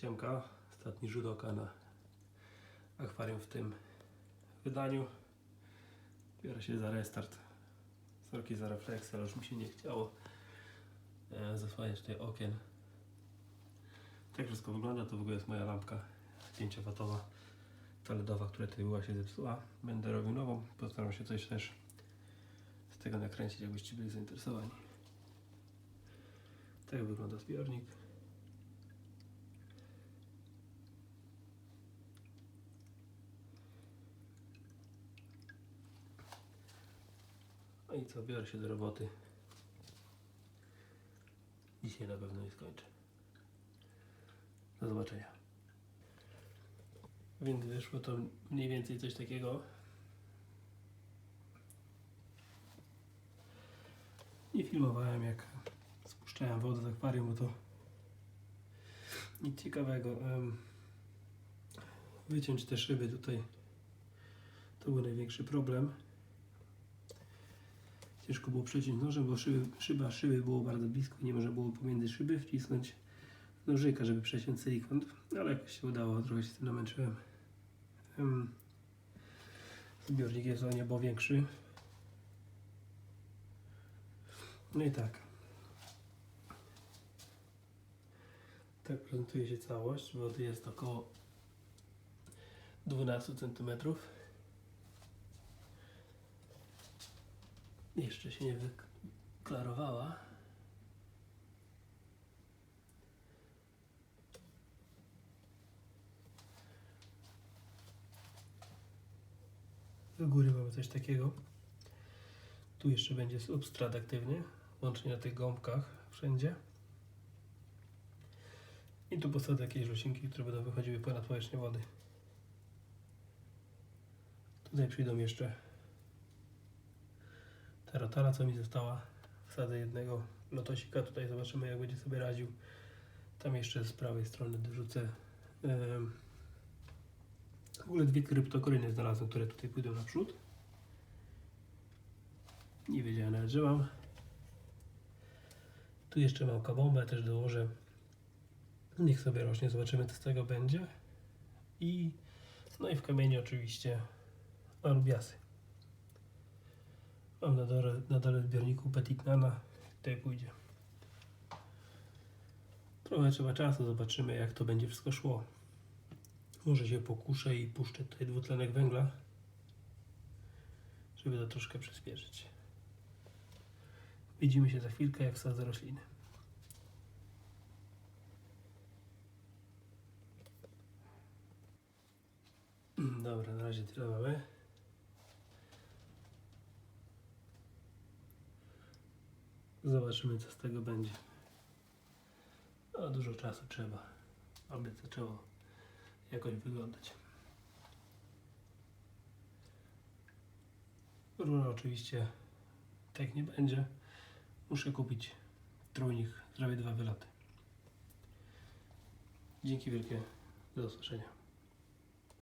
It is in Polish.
Siemka, ostatni rzut oka na akwarium w tym wydaniu. Biorę się za restart. Sorki za refleks, ale już mi się nie chciało e, zasłaniać tutaj okien. Tak wszystko wygląda, to w ogóle jest moja lampka 5W LEDowa, która tutaj była się zepsuła. Będę robił nową, postaram się coś też z tego nakręcić, jakbyście byli zainteresowani. Tak wygląda zbiornik. I co, biorę się do roboty. Dzisiaj na pewno nie skończę. Do zobaczenia. Więc wyszło to mniej więcej coś takiego. Nie filmowałem jak spuszczałem wodę z akwarium, bo to nic ciekawego. Wyciąć te szyby tutaj to był największy problem. Ciężko było przeciąć nożem, bo szyby, szyba szyby było bardzo blisko nie można było pomiędzy szyby wcisnąć nożyka, żeby przeciąć silikon, ale jakoś się udało, trochę się z tym namęczyłem. Em, Zbiornik jest o niebo większy. No i tak. Tak prezentuje się całość. Wody jest około 12 cm. Jeszcze się nie wyklarowała. Do góry mamy coś takiego. Tu jeszcze będzie substrat aktywny, łącznie na tych gąbkach wszędzie. I tu posadzę jakieś roślinki, które będą wychodziły ponad powierzchnię wody. Tutaj przyjdą jeszcze ta rotara, co mi została. Wsadzę jednego lotosika, tutaj zobaczymy jak będzie sobie radził. Tam jeszcze z prawej strony dorzucę w ogóle dwie kryptokoryny znalazłem, które tutaj pójdą naprzód. Nie wiedziałem nawet, że mam. Tu jeszcze mam kabombę, też dołożę. Niech sobie rośnie, zobaczymy co z tego będzie. I no i w kamieniu oczywiście anubiasy. Mam na dole, na dole zbiorniku Petit Nana. Tutaj pójdzie. Trochę trzeba czasu, zobaczymy jak to będzie wszystko szło. Może się pokuszę i puszczę tutaj dwutlenek węgla, żeby to troszkę przyspieszyć. Widzimy się za chwilkę, jak wsadzę rośliny. Dobra, na razie tyle mamy. Zobaczymy, co z tego będzie. No, dużo czasu trzeba, aby zaczęło jakoś wyglądać. Rura oczywiście tak nie będzie. Muszę kupić trójnik, zrobię dwa wyloty. Dzięki wielkie, do usłyszenia.